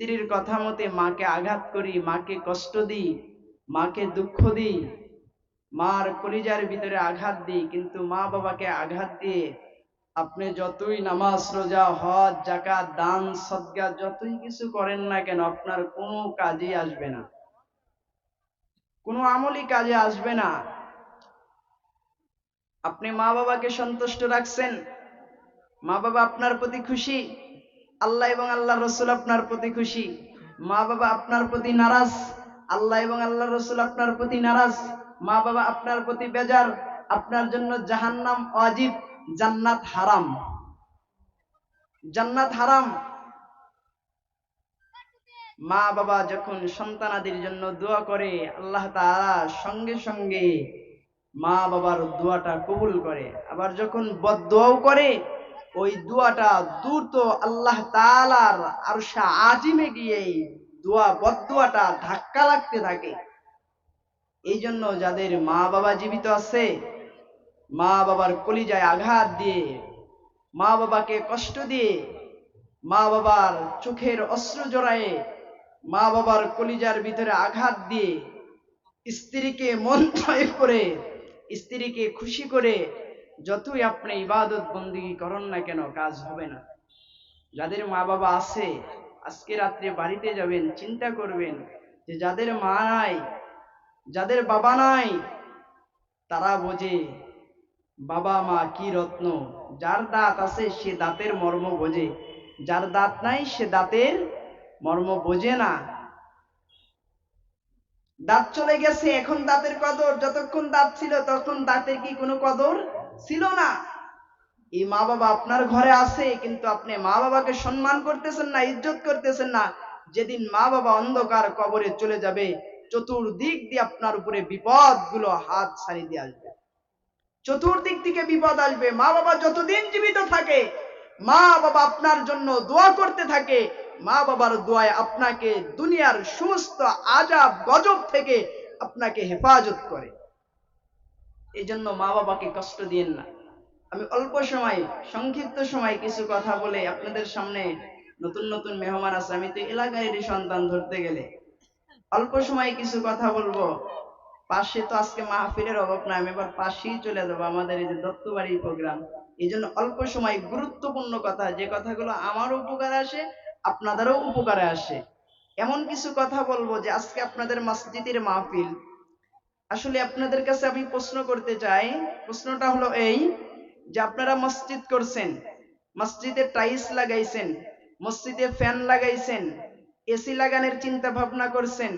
স্ত্রীর কথা মতে মাকে আঘাত করি, মাকে কষ্ট দিই, মাকে দুঃখ দিই, মার কলিজার ভিতরে আঘাত দিই। কিন্তু মা বাবাকে আঘাত দিয়ে আপনি যতই নামাজ, রোজা, হজ জাকাত দান সদ্গা যতই কিছু করেন না কেন আপনার কোনো কাজে আসবে না। কোনো আমলি কাজে আসবে না। আপনি মা বাবাকে সন্তুষ্ট রাখছেন। মা বাবা আপনার প্রতি খুশি। আল্লাহ এবং আল্লাহ রসুল আপনার প্রতি খুশি। মা বাবা আপনার প্রতি নারাজ। আল্লাহ এবং আল্লাহ রসুল আপনার প্রতি নারাজ। মা বাবা আপনার প্রতি বেজার। আপনার জন্য জাহান্নাম অজিব জান্নাত হারাম। জান্নাত হারাম। মা বাবা যখন সন্তানাদির জন্য দোয়া করে, আল্লাহ তাআলা সঙ্গে সঙ্গে মা বাবার দোয়াটা কবুল করে। আবার যখন বদদোয়াও করে ওই দোয়াটা দ্রুত আল্লাহ তাআলার আরশা আজিমে গিয়ে দোয়া বদদোয়াটা ধাক্কা লাগতে থাকে। এই জন্য যাদের মা বাবা জীবিত আছে, মা বাবার কলিজায় আঘাত দিয়ে, মা বাবাকে কষ্ট দিয়ে, মা বাবার চোখের অস্ত্র জড়ায়ে, মা বাবার কলিজার ভিতরে আঘাত দিয়ে, স্ত্রীকে মন্ত্রয় করে, স্ত্রীকে খুশি করে যতই আপনি ইবাদত বন্দিগি করেন না কেন, কাজ হবে না। যাদের মা বাবা আছে, আজকে রাত্রে বাড়িতে যাবেন, চিন্তা করবেন যে যাদের মা নাই, যাদের বাবা নাই, তারা বোঝে বাবা মা কি রত্ন। যার দাঁত আছে, সে দাঁতের মর্ম বোঝে। যার দাঁত নাই, সে দাঁতের মর্ম বোঝে না। দাঁত চলে গেছে, এখন দাঁতের কদর। যতক্ষণ দাঁত ছিল, তখন দাঁতের কি কোনো কদর ছিল না। এই মা বাবা আপনার ঘরে আছে, কিন্তু আপনি মা বাবাকে সম্মান করতেছেন না, ইজ্জত করতেছেন না। যেদিন মা বাবা অন্ধকার কবরে চলে যাবে, চতুর্দিক দিয়ে আপনার উপরে বিপদগুলো হাত ছাড়ি দিয়ে আসবে। চতুর্দিক থেকে বিপদ আসবে। মা বাবা যতদিন জীবিত থাকে মা বাবা আপনার জন্য দোয়া করতে থাকে। মা বাবার দোয়ায় আপনাকে দুনিয়ার সমস্ত আজাব, গজব থেকে আপনাকে হেফাজত করে। এই জন্য মা বাবাকে কষ্ট দিয়েন না। আমি অল্প সময়, সংক্ষিপ্ত সময় কিছু কথা বলে আপনাদের সামনে নতুন নতুন মেহমান আছে। আমি তো এলাকারই সন্তান ধরতে গেলে। অল্প সময় কিছু কথা বলব। পাশে তো আজকে মাহফিলের অভাব নাই, আমি এবার পাশেই চলে যাব আমাদের এই যে দত্তবাড়ি প্রোগ্রাম। এই জন্য অল্প সময় গুরুত্বপূর্ণ কথা, যে কথাগুলো আমারও উপকারে আসে, আপনাদেরও উপকারে আসে। এমন কিছু কথা বলব যে আজকে আপনাদের মসজিদের মাহফিল আসলে আপনাদের কাছে আমি প্রশ্ন করতে চাই। প্রশ্নটা হলো এই যে আপনারা মসজিদ করছেন, মসজিদে টাইলস লাগাইছেন, মসজিদে ফ্যান লাগাইছেন, এসি লাগানোর চিন্তা ভাবনা করছেন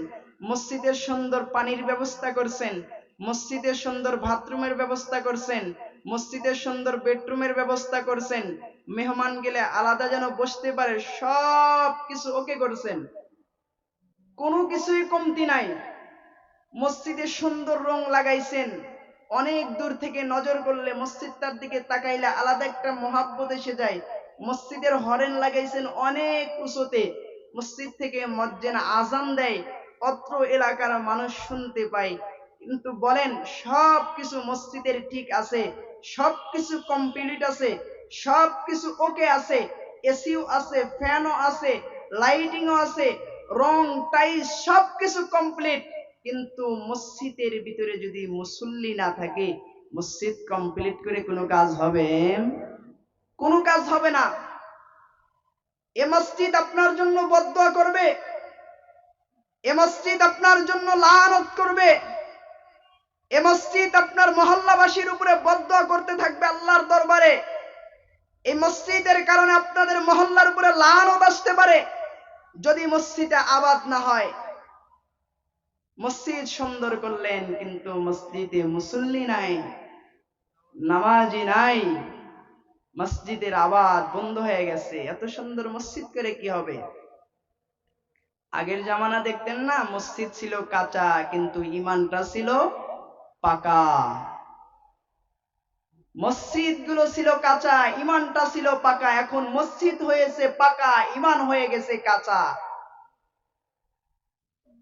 মসজিদের সুন্দর পানির ব্যবস্থা করছেন মসজিদের সুন্দর বাথরুমের ব্যবস্থা করছেন মসজিদের সুন্দর বেডরুমের ব্যবস্থা করছেন, মেহমান গেলে আলাদা যেন বসতে পারে সব কিছু ওকে করছেন। কোনো কিছুই কমতি নাই। মসজিদে সুন্দর রং লাগাইছেন। অনেক দূর থেকে নজর করলে মসজিদটার দিকে তাকাইলে আলাদা একটা মহাব্বত এসে যায়। মসজিদের হরেন লাগাইছেন অনেক উঁচুতে। মসজিদ থেকে মজ্জেন আজান দেয়, অত্র এলাকার মানুষ শুনতে পায়। কিন্তু বলেন সব কিছু মসজিদের ঠিক আছে সব কিছু কমপ্লিট আছে সব কিছু ওকে আছে, এসিও আছে, ফ্যানও আছে, লাইটিংও আছে, রং টাইস সব কিছু কমপ্লিট। কিন্তু মসজিদের ভিতরে যদি মুসল্লি না থাকে, মসজিদ কমপ্লিট করে কোনো কাজ হবে? কোনো কাজ হবে না। এ মসজিদ আপনার জন্য বদয়া করবে। এ মসজিদ আপনার জন্য লানত করবে। এ মসজিদ আপনার মহল্লাবাসীর উপরে বদয়া করতে থাকবে আল্লাহর দরবারে। এই মসজিদের কারণে আপনাদের মহল্লার উপরে লানত আসতে পারে। যদি মসজিদে আবাদ না হয় মসজিদ সুন্দর করলেন, কিন্তু মসজিদে মুসল্লি নাই, নামাজি নাই। মসজিদের আবাদ বন্ধ হয়ে গেছে। এত সুন্দর মসজিদ করে কি হবে? আগের জামানা দেখতেন না, মসজিদ ছিল কাঁচা, কিন্তু ইমানটা ছিল পাকা। মসজিদগুলো ছিল কাঁচা, ইমানটা ছিল পাকা। এখন মসজিদ হয়েছে পাকা, ইমান হয়ে গেছে কাঁচা।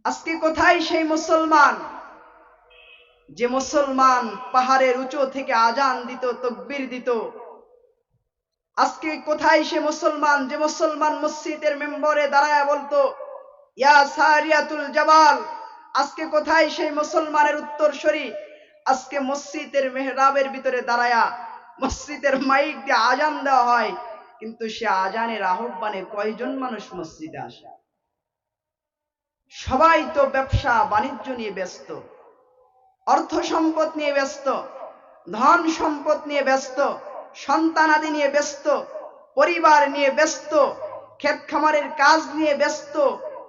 আজকে কোথায় সেই মুসলমান? যে মুসলমান পাহাড়ের উঁচু থেকে আজান দিত, তকবির দিত। আজকে কোথায় সে মুসলমান? যে মুসলমান মসজিদের মেম্বরে দাঁড়ায় বলতো, ইয়া সারিয়াতুল জাবাল, আজকে কোথায় সেই মুসলমানের উত্তরসূরি আজকে মসজিদের মেহরাবের ভিতরে দাঁড়ায়া মসজিদের মাইক দিয়ে আজান দেওয়া হয়। কিন্তু সে আজানের আহ্বানে কয়জন মানুষ মসজিদে আসে? সবাই তো ব্যবসা বাণিজ্য নিয়ে ব্যস্ত, অর্থ সম্পদ নিয়ে ব্যস্ত, ধন সম্পদ নিয়ে ব্যস্ত সন্তানাদি নিয়ে ব্যস্ত, পরিবার নিয়ে ব্যস্ত, ক্ষেত খামারের কাজ নিয়ে ব্যস্ত,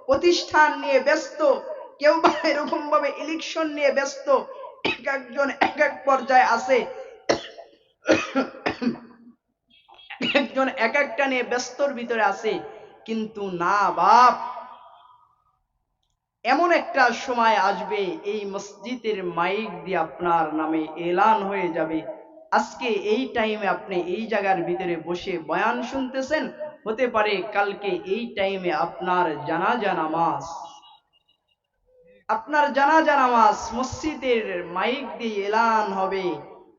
প্রতিষ্ঠান নিয়ে ব্যস্ত, কেউ বা এরকম ভাবে ইলেকশন নিয়ে ব্যস্ত, এক একজন এক এক পর্যায়ে আছে একজন এক একটা নিয়ে ব্যস্তর ভিতরে আছে, কিন্তু না বাপ এমন একটা সময় আসবে, এই মসজিদের মাইক দিয়ে আপনার নামে এলান হয়ে যাবে। আজকে এই টাইমে আপনি এই জায়গার ভিতরে বসে বয়ান শুনতেছেন, হতে পারে কালকে এই টাইমে আপনার জানাজা নামাজ। আপনার জানাজা নামাজ মসজিদের মাইক দিয়ে এলান হবে।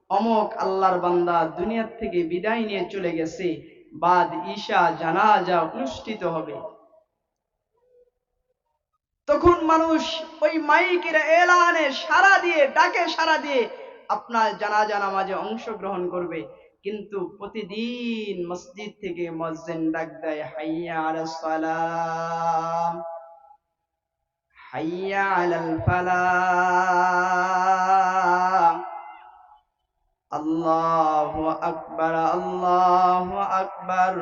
অমক আল্লাহর বান্দা দুনিয়ার থেকে বিদায় নিয়ে চলে গেছে। বাদ ঈশা জানাজা অনুষ্ঠিত হবে। তখন মানুষ ওই মাইকের এলানে সারা দিয়ে, ডাকে সারা দিয়ে আপনার জানাজা নামাজে অংশগ্রহণ করবে। কিন্তু প্রতিদিন মসজিদ থেকে মসজিদ ডাক দেয়, হাইয়া আলাস সালাম, হাইয়া আলাল ফালাহ আল্লাহু আকবার আল্লাহু আকবার।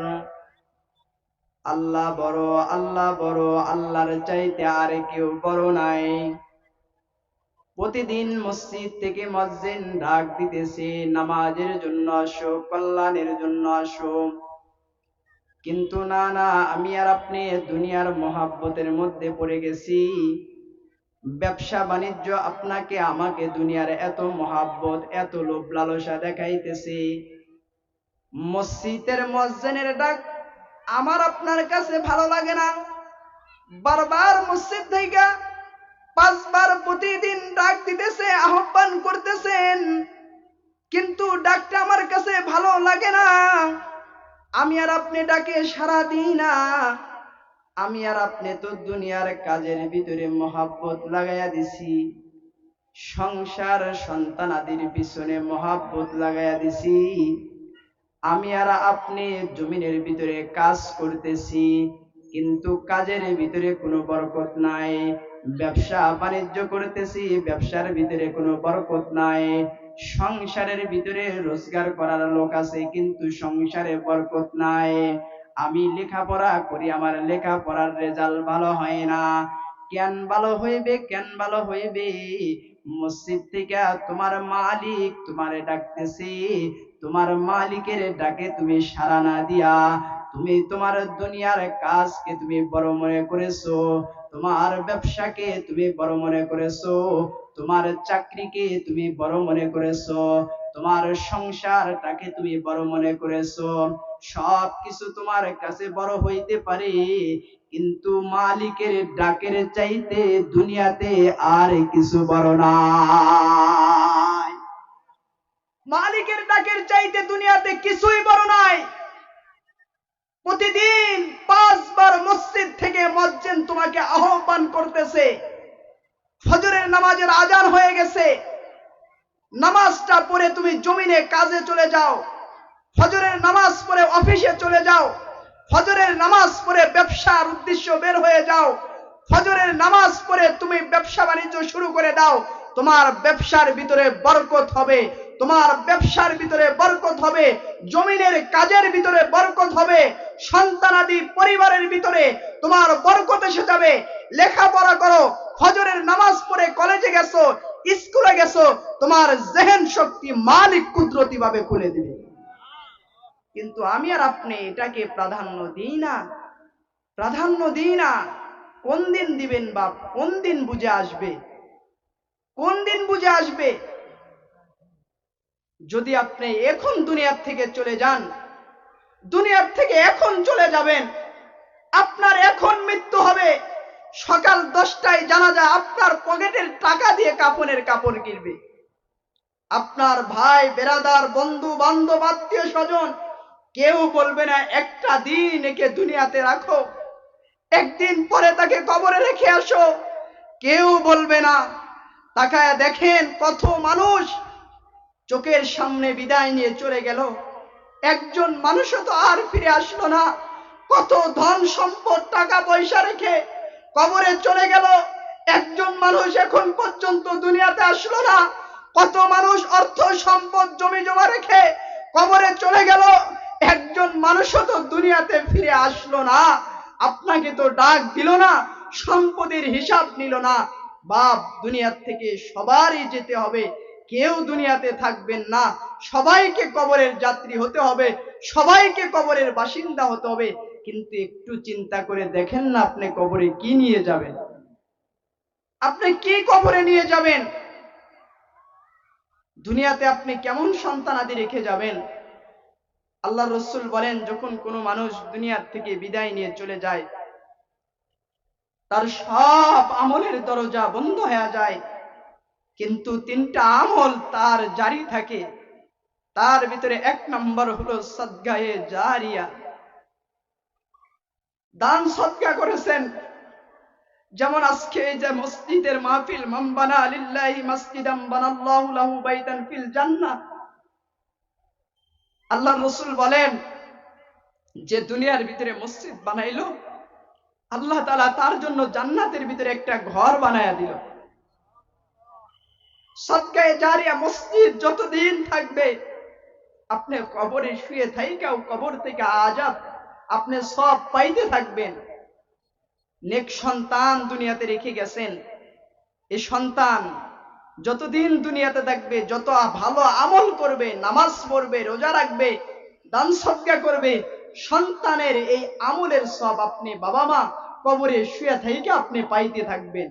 আল্লাহ বড় আল্লাহ বড়, আল্লাহর চাইতে আর কেউ বড় নাই। প্রতিদিন মসজিদ থেকে মসজিদ ডাক দিতেছে, নামাজের জন্য আসো, কল্যাণের জন্য আসো। কিন্তু না না, আমি আর আপনি দুনিয়ার মহাব্বতের মধ্যে পড়ে গেছি। ব্যবসা বাণিজ্য আপনাকে আমাকে দুনিয়ার এত মহাব্বত, এত লোভ লালসা দেখাইতেছে। মসজিদের মসজিদের ডাক আমার আপনার কাছে ভালো লাগে না। বারবার মসজিদ থেকে পাঁচবার প্রতিদিন ডাক দিতেছে, আহ্বান করতেছেন। কিন্তু ডাকটা আমার কাছে ভালো লাগে না। আমি আর আপনি ডাকে সারা দিই না। আমি আর আপনি তো দুনিয়ার কাজের ভিতরে মহাব্বত লাগাইয়া দিছি। সংসার সন্তানাদির পিছনে মহাব্বত লাগাইয়া দিছি। আমি আর আপনি জমিনের ভিতরে কাজ করতেছি, কিন্তু কাজের ভিতরে কোনো বরকত নাই। ব্যবসা বাণিজ্য করতেছি, ব্যবসার ভিতরে কোনো বরকত নাই। সংসারের ভিতরে রোজগার করার লোক আছে, কিন্তু সংসারে বরকত নাই। আমি লেখাপড়া করি, আমার লেখাপড়ার রেজাল্ট ভালো হয় না। কেন ভালো হইবে, কেন ভালো হইবে? মসজিদ থেকে তোমার মালিক তোমারে ডাকতেছে। তোমার মালিকের ডাকে তুমি সারা না দিয়া, তুমি তোমার দুনিয়ার কাজকে তুমি বড় মনে করেছ, তোমার ব্যবসাকে তুমি বড় মনে করেছ, তোমার চাকরিকে তুমি বড় মনে করেছ তোমার সংসারটাকে তুমি বড় মনে করেছ। সব কিছু তোমার কাছে বড় হইতে পারে, কিন্তু মালিকের ডাকের চাইতে দুনিয়াতে আর কিছু বড় নাই। মালিকের ডাকের চাইতে দুনিয়াতে কিছুই বড় নাই। প্রতিদিন পাঁচবার মসজিদ থেকে মসজিদ তোমাকে আহ্বান করতেছে। ফজরের নামাজের আজান হয়ে গেছে। নামাজটা পড়ে তুমি জমিনে কাজে চলে যাও। ফজরের নামাজ পড়ে অফিসে চলে যাও। ফজরের নামাজ পড়ে ব্যবসার উদ্দেশ্য বের হয়ে যাও। ফজরের নামাজ পড়ে তুমি ব্যবসা বাণিজ্য শুরু করে দাও। তোমার ব্যবসার ভিতরে বরকত হবে। তোমার ব্যবসার ভিতরে বরকত হবে। জমিনের কাজের ভিতরে বরকত হবে। সন্তানাদি পরিবারের ভিতরে তোমার বরকত এসে যাবে। লেখাপড়া করো। ফজরের নামাজ পড়ে কলেজে গেছো। স্কুলে গেছো, তোমার জেহেন শক্তি মালিক কুদরতি ভাবে খুলে দিবে। কিন্তু আমি আর আপনি এটাকে প্রাধান্য দিই না। প্রাধান্য দিই না। কোন দিন দিবেন বাপ? কোন দিন বুঝে আসবে? কোন দিন বুঝে আসবে? যদি আপনি এখন দুনিয়ার থেকে চলে যান, দুনিয়ার থেকে এখন চলে যাবেন, আপনার এখন মৃত্যু হবে। সকাল দশটায় জানা যায় আপনার পকেটের টাকা দিয়ে কাপড়ের কাপড় কিনবে। আপনার ভাই, বেরাদার, বন্ধু, বান্ধব, আত্মীয় স্বজন, কেউ বলবে না, একটা দিন একে দুনিয়াতে রাখো। একদিন পরে তাকে কবরে রেখে আসো। কেউ বলবে না। তাকায় দেখেন কত মানুষ চোখের সামনে বিদায় নিয়ে চলে গেল। একজন মানুষও তো আর ফিরে আসলো না। কত ধন সম্পদ টাকা পয়সা রেখে কবরে চলে গেল। একজন মানুষ এখন পর্যন্ত দুনিয়াতে আসলো না। কত মানুষ অর্থ সম্পদ জমি জমা রেখে কবরে চলে গেল। একজন মানুষও তো দুনিয়াতে ফিরে আসলো না। আপনাকে তো ডাক দিল না, সম্পদের হিসাব নিল না। বাপ, দুনিয়ার থেকে সবারই যেতে হবে। কেউ দুনিয়াতে থাকবেন না। সবাইকে কবরের যাত্রী হতে হবে। সবাইকে কবরের বাসিন্দা হতে হবে। কিন্তু একটু চিন্তা করে দেখেন না আপনি কবরে কি নিয়ে যাবেন। আপনি কি কবরে নিয়ে যাবেন? দুনিয়াতে আপনি কেমন সন্তান আদি রেখে যাবেন? আল্লাহ রসুল বলেন, যখন কোনো মানুষ দুনিয়ার থেকে বিদায় নিয়ে চলে যায়, তার সব আমলের দরজা বন্ধ হয়ে যায়। কিন্তু তিনটা আমল তার জারি থাকে। তার ভিতরে এক নম্বর হলো সদ্গায়ে জারিয়া। দান সদ্গা করেছেন। যেমন আজকে যে মসজিদের মাহফিল মাম্বানা লিল্লাহি মসজিদাম বানাল্লাহু লাহু বাইতান ফিল জান্নাহ। আল্লাহ রসুল বলেন, যে দুনিয়ার ভিতরে মসজিদ বানাইলো, আল্লাহ তালা তার জন্য জান্নাতের ভিতরে একটা ঘর বানায়া দিল। সৎকায় জারিয়া মসজিদ যতদিন থাকবে, আপনি কবরে শুয়ে থাইকাও কবর থেকে আজাদ আপনি সব পাইতে থাকবেন। নেক সন্তান দুনিয়াতে রেখে গেছেন। এ সন্তান যতদিন দুনিয়াতে থাকবে, যত ভালো আমল করবে, নামাজ পড়বে, রোজা রাখবে, দান সজ্ঞা করবে, সন্তানের এই আমলের সব আপনি বাবা মা কবরে শুয়ে থেকে আপনি পাইতে থাকবেন।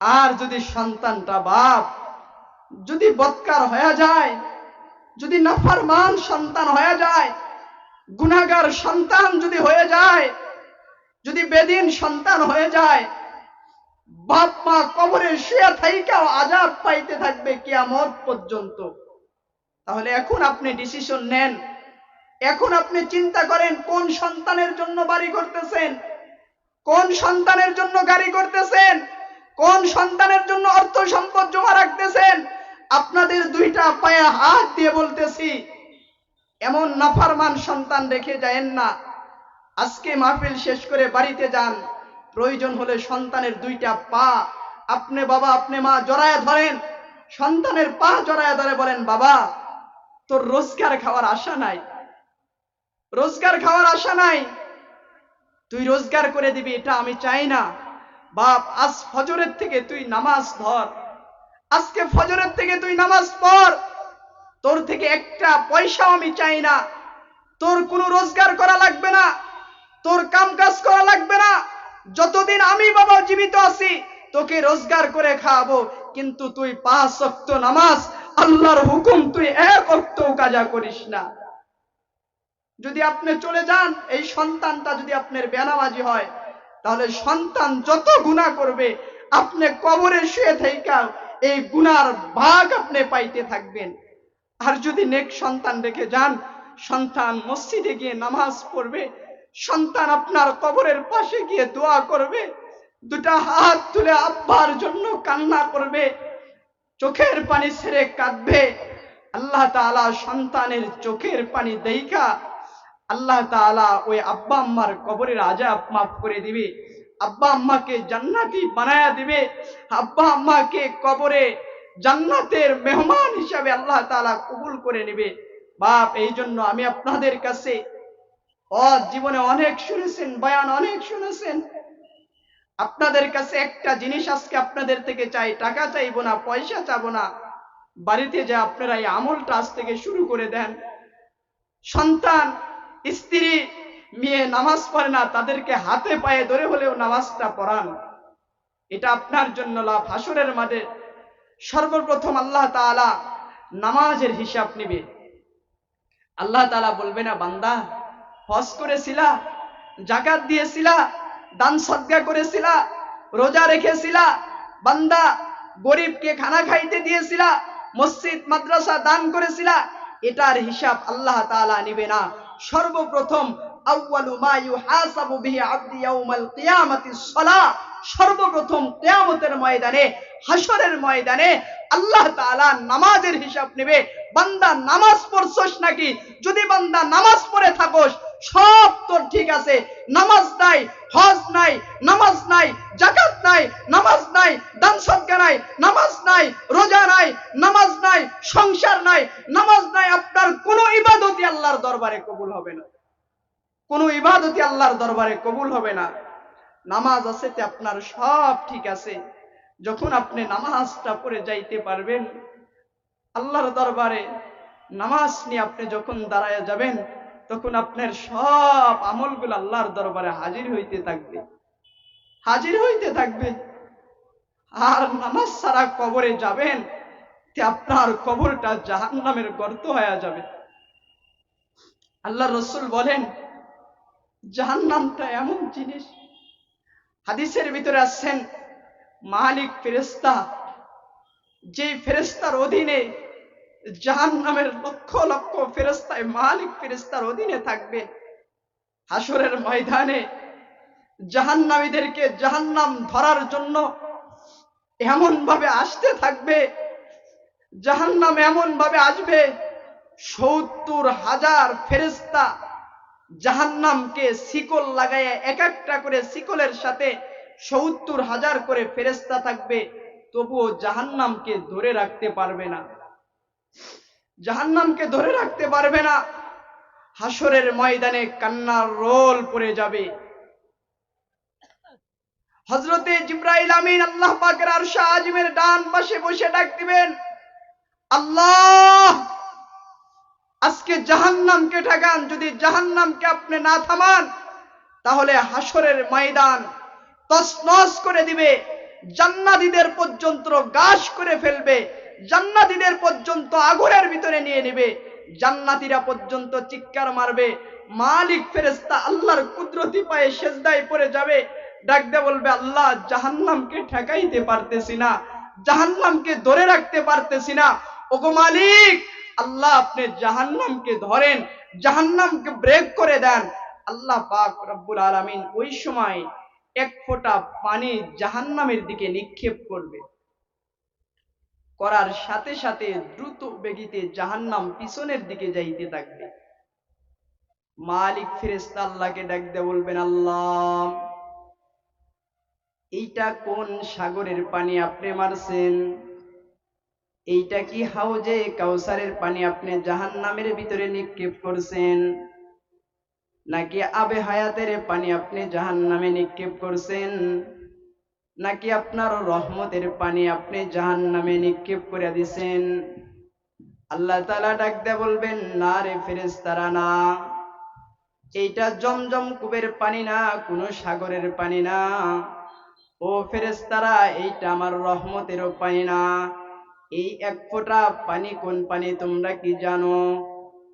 আর যদি সন্তানটা বাপ, যদি বৎকার হয়ে যায়, যদি নাফারমান সন্তান হয়ে যায় গুনাগার সন্তান যদি হয়ে যায়, যদি বেদিন সন্তান হয়ে যায়, বাপ মা কবরে শুয়ে থাইকাও আজাব পাইতে থাকবে কিয়ামত পর্যন্ত। তাহলে এখন আপনি ডিসিশন নেন। এখন আপনি চিন্তা করেন, কোন সন্তানের জন্য বাড়ি করতেছেন? কোন সন্তানের জন্য গাড়ি করতেছেন? কোন সন্তানের জন্য অর্থ সম্পদ জমা রাখতেছেন? আপনাদের দুইটা পায়ে হাত দিয়ে বলতেছি এমন নাফারমান সন্তান রেখে যায়েন না। আজকে মাহফিল শেষ করে বাড়িতে যান। প্রয়োজন হলে সন্তানের দুইটা পা, আপনি বাবা, আপনি মা জড়ায় ধরেন। সন্তানের পা জড়ায় ধরে বলেন, বাবা, তোর রোজগার খাওয়ার আশা নাই। রোজগার খাওয়ার আশা নাই। তুই রোজগার করে দিবি, এটা আমি চাই না। বাপ, আজ ফজরের থেকে তুই নামাজ ধর। আজকে ফজরের থেকে তুই নামাজ পড়। তোর থেকে একটা পয়সাও আমি চাই না। তোর কোনো রোজগার করা লাগবে না। তোর কাম কাজ করা লাগবে না। যতদিন আমি বাবা জীবিত আছি, তোকে রোজগার করে খাওয়াবো। কিন্তু তুই পাঁচ অক্ত নামাজ, আল্লাহর হুকুম, তুই এক অক্ত কাজা করিস না। যদি আপনি চলে যান, এই সন্তানটা যদি আপনার বেনামাজি হয়, তাহলে সন্তান যত গুণা করবে, আপনি কবরে শুয়ে থাইকাও এই গুনার ভাগ আপনি পাইতে থাকবেন। আর যদি নেক সন্তান রেখে যান, সন্তান মসজিদে গিয়ে নামাজ পড়বে, সন্তান আপনার কবরের পাশে গিয়ে দোয়া করবে, দুটা হাত তুলে আব্বার জন্য কান্না করবে, চোখের পানি ছেড়ে কাঁদবে, আল্লাহ তাআলা সন্তানের চোখের পানি দেইখা আল্লাহ তাআলা ওই আব্বা আম্মার কবরের আজাব মাফ করে দিবে, আব্বা আম্মাকে জান্নাতি বানায়া দিবে, আব্বা আম্মাকে কবরে জান্নাতের মেহমান হিসাবে আল্লাহ তাআলা কবুল করে নেবে। বাপ এই জন্য আমি আপনাদের কাছে জীবনে অনেক শুনেছেন, বয়ান অনেক শুনেছেন। আপনাদের কাছে একটা জিনিস আজকে আপনাদের থেকে চাই, টাকা চাইব না, পয়সা চাবো না। বাড়িতে যে আপনারা এই আমলটা আজ থেকে শুরু করে দেন। সন্তান, স্ত্রী, মেয়ে নামাজ পড়ে না, তাদেরকে হাতে পায়ে ধরে হলেও নামাজটা পড়ান। এটা আপনার জন্য লাভ। হাসরের মাঝে সর্বপ্রথম আল্লাহ তাআলা নামাজের হিসাব নিবে। আল্লাহ তাআলা বলবে, না বান্দা, হজ করেছিলা, জাকাত দিয়েছিলা, দান সদ্গা করেছিলা, রোজা রেখেছিলা, বান্দা, গরিবকে খানা খাইতে দিয়েছিলা, মসজিদ, মাদ্রাসা দান করেছিলা, এটার হিসাব আল্লাহ তাআলা নিবে না। সর্বপ্রথম আউয়ালু মা ইউহাসাবু বিহি আবদি ইয়াউমাল কিয়ামাতিস সালাহ। সর্বপ্রথম কিয়ামতের ময়দানে হাসরের ময়দানে আল্লাহ তাআলা নামাজের হিসাব নেবে। বান্দা নামাজ পড়ছস নাকি? যদি বান্দা নামাজ পড়ে থাকোস, সব তোর ঠিক আছে। নামাজ নাই, হজ নাই, নামাজ নাই জাকাত নাই, নামাজ নাই, দান সদকা নাই, নামাজ নাই, রোজা নাই, নামাজ নাই, সংসার নাই, নামাজ নাই, আপনার কোনো ইবাদতই আল্লাহর দরবারে কবুল হবে না। কোনো ইবাদতই আল্লাহর দরবারে কবুল হবে না। নামাজ আছে তে আপনার সব ঠিক আছে। যখন আপনি নামাজটা পড়ে যাইতে পারবেন, আল্লাহর দরবারে নামাজ নিয়ে আপনি যখন দাঁড়ায় যাবেন, তখন আপনার সব আমলগুলো আল্লাহর দরবারে হাজির হইতে থাকবে। হাজির হইতে থাকবে। আর নামাজ ছাড়া কবরে যাবেন তে আপনার কবরটা জাহান্নামের গর্ত হয়ে যাবে। আল্লাহ রসুল বলেন, জাহান্নামটা এমন জিনিস হাদিসের ভিতরে আসছেন, মালিক ফেরেস্তা যে ফেরেস্তার অধীনে জাহান নামের লক্ষ লক্ষ ফেরেস্তায় মালিক ফেরেস্তার অধীনে থাকবে হাসরের ময়দানে জাহান্নামীদেরকে জাহান্নাম ধরার জন্য এমন ভাবে আসতে থাকবে, জাহান্নাম এমন ভাবে আসবে, সত্তর হাজার ফেরেস্তা জাহান্নামকে শিকল লাগাইয়া এক একটা করে শিকলের সাথে সত্তর হাজার করে ফেরেস্তা থাকবে, তবুও জাহান্নামকে ধরে রাখতে পারবে না। জাহান্নামকে ধরে রাখতে পারবে না। হাসরের ময়দানে কান্নার রোল পড়ে যাবে। হজরতে জিব্রাইল আমিন আল্লাহ পাকের আরশা আজিমের ডান পাশে বসে ডাক দিবেন, আল্লাহ! আজকে জাহান্নামকে ঠেকান, যদি জাহান্নামকে আপনি না থামান, তাহলে হাসরের ময়দান তসনস করে দিবে, জান্নাতীদের পর্যন্ত গাছ করে ফেলবে, জান্নাতীদের পর্যন্ত আগুনের ভিতরে নিয়ে নেবে, জান্নাতীরা পর্যন্ত চিৎকার মারবে, মালিক ফেরেস্তা আল্লাহর কুদরতি পায়ে সেজদায় পড়ে যাবে, ডাকতে বলবে, আল্লাহ, জাহান্নামকে ঠেকাইতে পারতেছি না, জাহান্নামকে ধরে রাখতে পারতেছি না। ওগো মালিক আল্লাহ আপনি জাহান্নামকে ধরেন, জাহান্নামকে ব্রেক করে দেন। আল্লাহ পাক রব্বুল আলামিন ওই সময় এক ফোঁটা পানি জাহান্নামের দিকে নিক্ষেপ করবে। করার সাথে সাথে দ্রুত বেগিতে জাহান্নাম পিছনের দিকে যাইতে থাকবে। মালিক ফেরেস্তা আল্লাহকে ডাকতে বলবেন, আল্লাহ, এইটা কোন সাগরের পানি আপনি মারছেন? এইটা কি হাউজে কাউসারের পানি আপনি জাহান্নামের ভিতরে নিক্ষেপ করছেন? নাকি আবে হায়াতের পানি আপনি জাহান্নামে নিক্ষেপ করছেন? নাকি আপনার রহমতের পানি আপনি জাহান্নামে নিক্ষেপ করে দিছেন? আল্লাহ তাআলা ডাক দিয়ে বলবেন, না রে ফেরেশতারা, না। এইটা জমজম কুবের পানি না, কোনো সাগরের পানি না। ও ফেরেশতারা, এইটা আমার রহমতেরও পানি না। এই এক ফোঁটা পানি কোন পানি তোমরা কি জানো?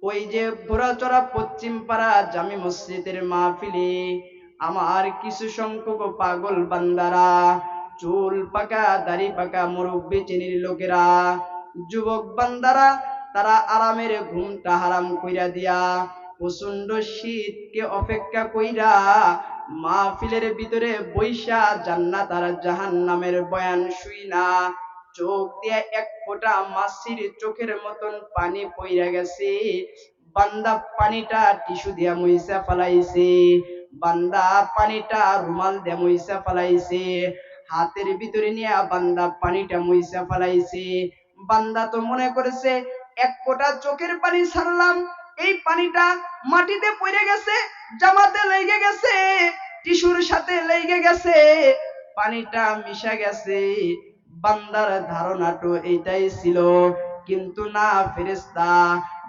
ওই যে ঘোরাচড়া পশ্চিম পাড়া জামি মসজিদের মাহফিলে আমার কিছু সংখ্যক পাগল বান্দারা, চুল পাকা, দাড়ি পাকা মুরব্বী চিনির লোকেরা, যুবক বান্দারা, তারা আরামের ঘুমটা হারাম কইরা দিয়া প্রচণ্ড শীতকে অপেক্ষা কইরা মাহফিলের ভিতরে বৈশা জান্নাত আর জাহান্নামের বয়ান শুই না চোখ দিয়ে এক ফোঁটা মাসির চোখের মতন পানি পইরা গেছে। বান্দা পানিটা টিস্যু দিয়া মুইসা ফালাইছে। বান্দা পানিটা রুমাল দিয়ে মুইসা ফালাইছে। হাতের ভিতরে নিয়ে বান্দা পানিটা মুইসা ফালাইছে। বান্দা তো মনে করেছে, এক ফোঁটা চোখের পানি ছাড়লাম, এই পানিটা মাটিতে পড়ে গেছে, জামাতে লেগে গেছে, টিস্যুর সাথে লেগে গেছে, পানিটা মিশা গেছে। বান্দার ধারণাটো এইটাই ছিল। কিন্তু না ফেরেস্তা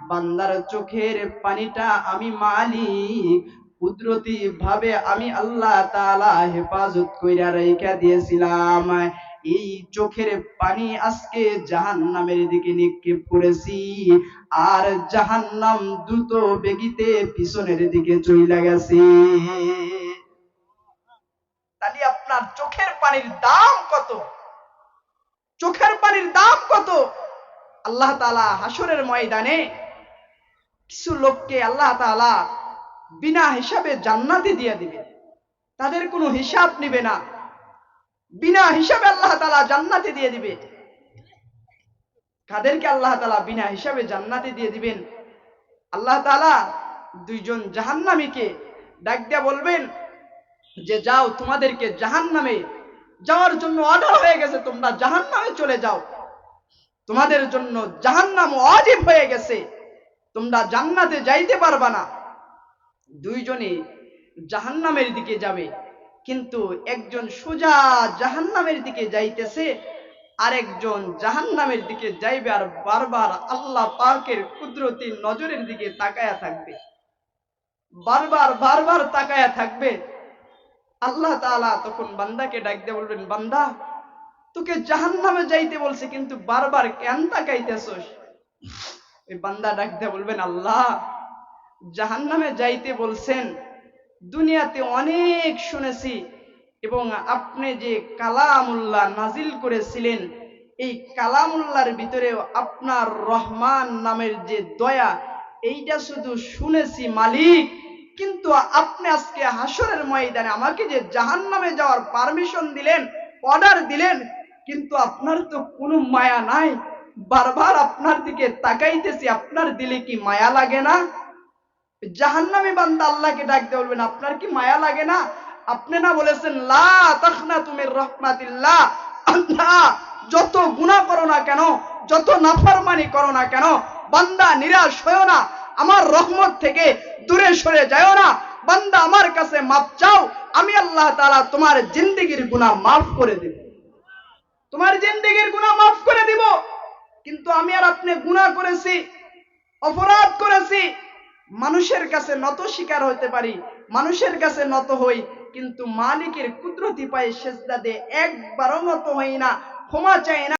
বান্দার চোখের পানিটা আমি মালিক, কুদরতি ভাবে আমি আল্লাহ তাআলা হেফাজত কইরা রেখা দিয়েছিলাম। এই চোখের পানি আজকে জাহান্নামের দিকে নিক্ষেপ করেছি। আর জাহান্নাম দ্রুত বেগিতে পিছনের দিকে চইলা গেছে। তাহলে আপনার চোখের পানির দাম কত? চোখের পানির দাম কত? আল্লাহ তাআলা হাসরের ময়দানে কিছু লোককে আল্লাহ তাআলা বিনা হিসাবে জান্নাতি দিয়ে দিবে। তাদের কোনো হিসাব নিবে না। বিনা হিসাবে আল্লাহ তাআলা জান্নাতি দিয়ে দিবে। কাদেরকে আল্লাহ তালা বিনা হিসাবে জান্নাতি দিয়ে দিবেন? আল্লাহ তাআলা দুইজন জাহান্নামীকে ডাক দিয়া বলবেন, যে যাও তোমাদেরকে জাহান্নামে যাওয়ার জন্য অর্ডার হয়ে গেছে, তোমরা জাহান্নামে চলে যাও। তোমাদের জন্য জাহান্নাম অজীব হয়ে গেছে। তোমরা জান্নাতে যাইতে পারবা না। দুইজনে জাহান্নামের দিকে যাবে, কিন্তু একজন সোজা জাহান্নামের দিকে যাইতেছে, আরেকজন জাহান্নামের দিকে যাইবে আর বারবার আল্লাহ পাকের কুদরতি নজরের দিকে তাকায়া থাকবে। বারবার বারবার তাকায়া থাকবে। আল্লাহ তাআলা তখন বান্দাকে ডাক দিয়ে বলবেন, বান্দা, তোকে জাহান্নামে যাইতে বলছে, কিন্তু বারবার কেন তাকাইতেছস? ওই বান্দা ডাক দিয়ে বলবেন, আল্লাহ, জাহান্নামে যাইতে বলছেন, দুনিয়াতে অনেক শুনেছি এবং আপনি যে কালামুল্লাহ নাজিল করেছিলেন, এই কালামুল্লাহর ভিতরেও আপনার রহমান নামের যে দয়া, এইটা শুধু শুনেছি মালিক কিন্তু আপনি আজকে হাসরের ময়দানে আমাকে যে জাহান্নামে যাওয়ার পারমিশন দিলেন অর্ডার দিলেন, কিন্তু আপনার তো কোনো মায়া নাই। বারবার আপনার দিকে তাকাইতেছি, আপনার দিলে কি মায়া লাগে না? জাহান্নামী বান্দা আল্লাহকে ডাকতে বলবেন, আপনার কি মায়া লাগে না? আপনি না বলেছেন, লা তাখনা তুমি রহমাতিল্লাহ। আল্লাহ, যত গুনাহ করো না কেন, যত নাফরমানি করো না কেন, বান্দা নিরাশ হয়েও না। আমার রহমত থেকে দূরে সরে যাও না। বান্দা আমার কাছে মাপ চাও, আমি আল্লাহ তাআলা তোমার জিন্দেগির গুনাহ মাফ করে দেব। তোমার জিন্দেগির গুনাহ মাফ করে দিব। কিন্তু আমি আর আপনি গুনাহ করেছি, অপরাধ করেছি। মানুষের কাছে নত শিকার হতে পারি, মানুষের কাছে নত হই, কিন্তু মালিকের কুদরতি পায়ে সেজদা দিয়ে একবারও নত হই না, ক্ষমা চাই না।